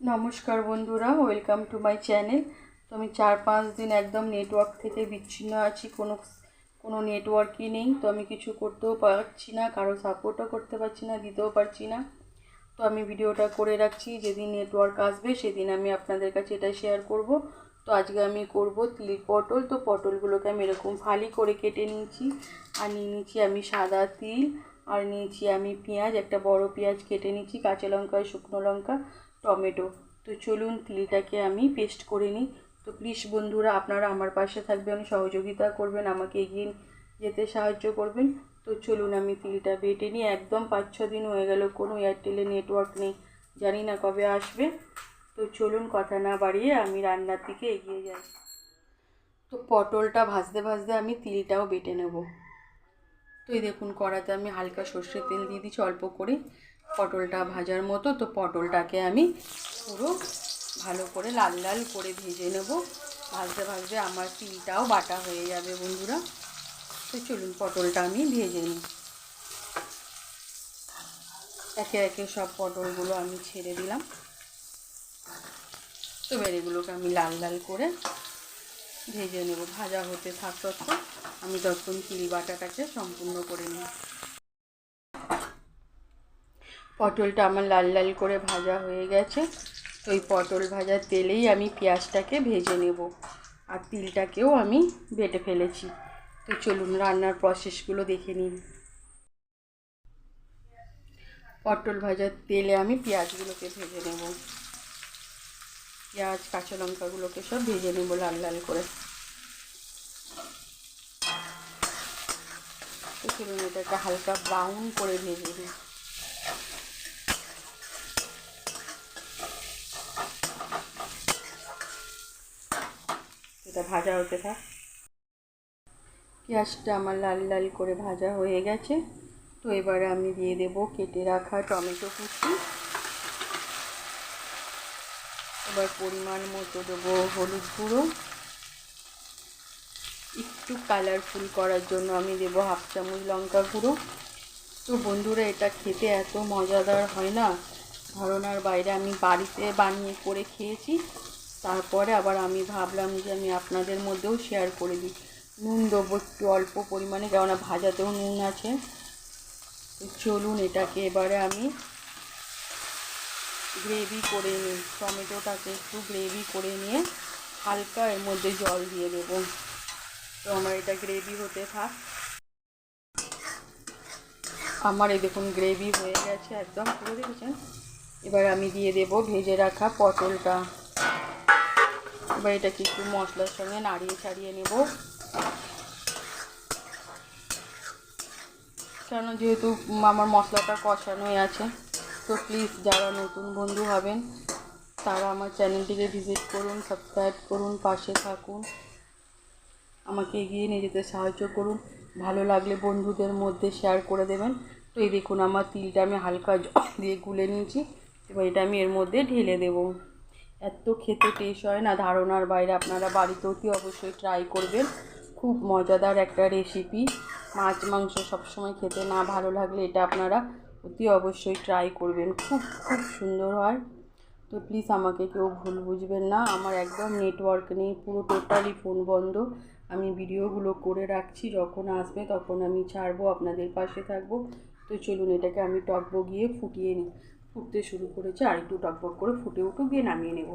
নমস্কার বন্ধুরা welcome to my channel তো আমি চার পাঁচ দিন একদম নেটওয়ার্ক থেকে বিচ্ছিন্ন আছি, কোনো কোনো নেটওয়ার্কই নেই। তো আমি কিছু করতেও পারছি না, কারও সাপোর্টও করতে পারছি না, দিতেও পারছি না। তো আমি ভিডিওটা করে রাখছি, যেদিন নেটওয়ার্ক আসবে সেদিন আমি আপনাদের কাছে এটা শেয়ার করব। তো আজকে আমি করব তিল পটল। তো পটলগুলোকে আমি এরকম ফালি করে কেটে নিয়েছি, আর নিয়ে নিয়েছি আমি সাদা তিল, আর নিয়েছি আমি পেঁয়াজ, একটা বড় পেঁয়াজ কেটে নিয়েছি, কাঁচা লঙ্কা, শুকনো লঙ্কা। টমেটো। তো চলুন তিলটাকে আমি পেস্ট করে নিই। তো প্লিজ বন্ধুরা, আপনারা আমার পাশে থাকবেন, সহযোগিতা করবেন, আমাকে এগিয়ে যেতে সাহায্য করবেন। তো চলুন আমি তিলটা বেটে নিই। একদম পাঁচ ছ দিন হয়ে গেল, কোনো এয়ারটেলে নেটওয়ার্ক নেই। জানি না কবে আসবে। তো চলুন কথা না বাড়িয়ে আমি রান্নার দিকে এগিয়ে যাই। তো পটলটা ভাজতে ভাজতে আমি তিলটাও বেটে নেব। তো এই দেখুন, কড়াতে আমি হালকা সর্ষের তেল দিয়ে দিচ্ছি অল্প করে। পটলটা ভাজার মতো, তো পটলটাকে আমি পুরো ভালো করে লাল লাল করে ভেজে নেব। ভাজতে ভাজতে আমার তিলটাও বাটা হয়ে যাবে বন্ধুরা। তো চলুন পটলটা আমি ভেজে নিই। একে একে সব পটলগুলো আমি ছেড়ে দিলাম। তো এগুলোকে আমি লাল লাল করে ভেজে নেব। ভাজা হতে থাক ততক্ষণ। আমি ততক্ষণ তিল বাটাটাকে সম্পূর্ণ করে নিই। পটলটা আমার লাল লাল করে ভাজা হয়ে গেছে। তো এই পটল ভাজার তেলেই আমি পেঁয়াজটাকে ভেজে নেব। আর তিলটাকেও আমি বেটে ফেলেছি। তো চলুন রান্নার প্রসেসগুলো দেখে নিন পটল ভাজার তেলে আমি পেঁয়াজগুলোকে ভেজে নেব। পেঁয়াজ, কাঁচা লঙ্কাগুলোকে সব ভেজে নেব লাল লাল করে। তো চলুন এটাকে হালকা ব্রাউন করে ভেজে দিই এটা ভাজা হতে থাক। পেঁয়াজটা আমার লাল লাল করে ভাজা হয়ে গেছে। তো এবারে আমি দিয়ে দেব কেটে রাখা টমেটো কুচি। এবার পরিমাণ মতো দেবো হলুদ গুঁড়ো। একটু কালারফুল করার জন্য আমি দেব হাফ চামচ লঙ্কা গুঁড়ো। তো বন্ধুরা, এটা খেতে এত মজাদার হয় না? ধারণার বাইরে আমি বাড়িতে বানিয়ে করে খেয়েছি। তারপরে আবার আমি ভাবলাম যে আমি আপনাদের মধ্যেও শেয়ার করে দিই। নুন দেবো একটু অল্প পরিমাণে, কেননা ভাজাতেও নুন আছে। চলুন এটাকে এবারে আমি গ্রেভি করে নিই। টমেটোটাকে একটু গ্রেভি করে নিয়ে হালকা এর মধ্যে জল দিয়ে দেবো। তো আমার এটা গ্রেভি হতে থাক। আমার এই দেখুন গ্রেভি হয়ে গেছে একদম। পুরো দেখেছেন? এবার আমি দিয়ে দেব ভেজে রাখা পটলটা। এবার এটাকে একটু মশলার সঙ্গে নাড়িয়ে ছাড়িয়ে নেব। কেন যেহেতু আমার মশলাটা কষানোই আছে, তো প্লিজ যারা নতুন বন্ধু হবেন, তারা আমার চ্যানেলটিকে ভিজিট করুন সাবস্ক্রাইব করুন, পাশে থাকুন। আমাকে এগিয়ে নিয়ে যেতে সাহায্য করুন। ভালো লাগলে বন্ধুদের মধ্যে শেয়ার করে দেবেন। তো এই দেখুন, আমার তিলটা আমি হালকা জল দিয়ে গুলে নিয়েছি। এবার এটা আমি এর মধ্যে ঢেলে দেব। এত খেতে টেস্ট হয় না, ধারণার বাইরে আপনারা বাড়িতে অতি অবশ্যই ট্রাই করবেন। খুব মজাদার একটা রেসিপি মাছ, মাংস সবসময় খেতে না ভালো লাগলে এটা আপনারা অতি অবশ্যই ট্রাই করবেন। খুব খুব সুন্দর হয়। তো প্লিজ আমাকে কেউ ভুল বুঝবেন না। আমার একদম নেটওয়ার্ক নেই, পুরো টোটালি ফোন বন্ধ। আমি ভিডিওগুলো করে রাখছি, যখন আসবে তখন আমি ছাড়বো, আপনাদের পাশে থাকব। তো চলুন এটাকে আমি টকবো গিয়ে ফুটিয়ে নিই। ফুটতে শুরু করেছে, আর একটু টকবক করে ফুটে উঠুক গিয়ে নামিয়ে নেব।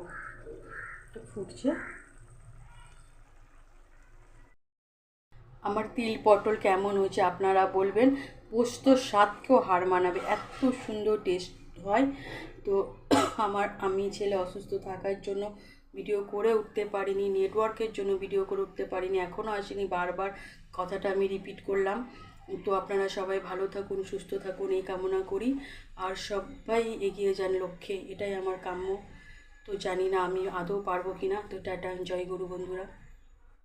ফুটছে। আমার তিল পটল কেমন হয়েছে আপনারা বলবেন। পোস্ত স্বাদকেও হার মানাবে, এত সুন্দর টেস্ট হয়। তো আমার, আমি ছেলে অসুস্থ থাকার জন্য ভিডিও করে উঠতে পারিনি নেটওয়ার্কের জন্য ভিডিও করে উঠতে পারিনি এখনও আসেনি। বারবার কথাটা আমি রিপিট করলাম। তো আপনারা সবাই ভালো থাকুন, সুস্থ থাকুন, এই কামনা করি। আর সবাই এগিয়ে যান লক্ষ্যে, এটাই আমার কাম্য। তো জানি না আমি আদৌ পারব কি না তো টাটা, জয় গুরু বন্ধুরা।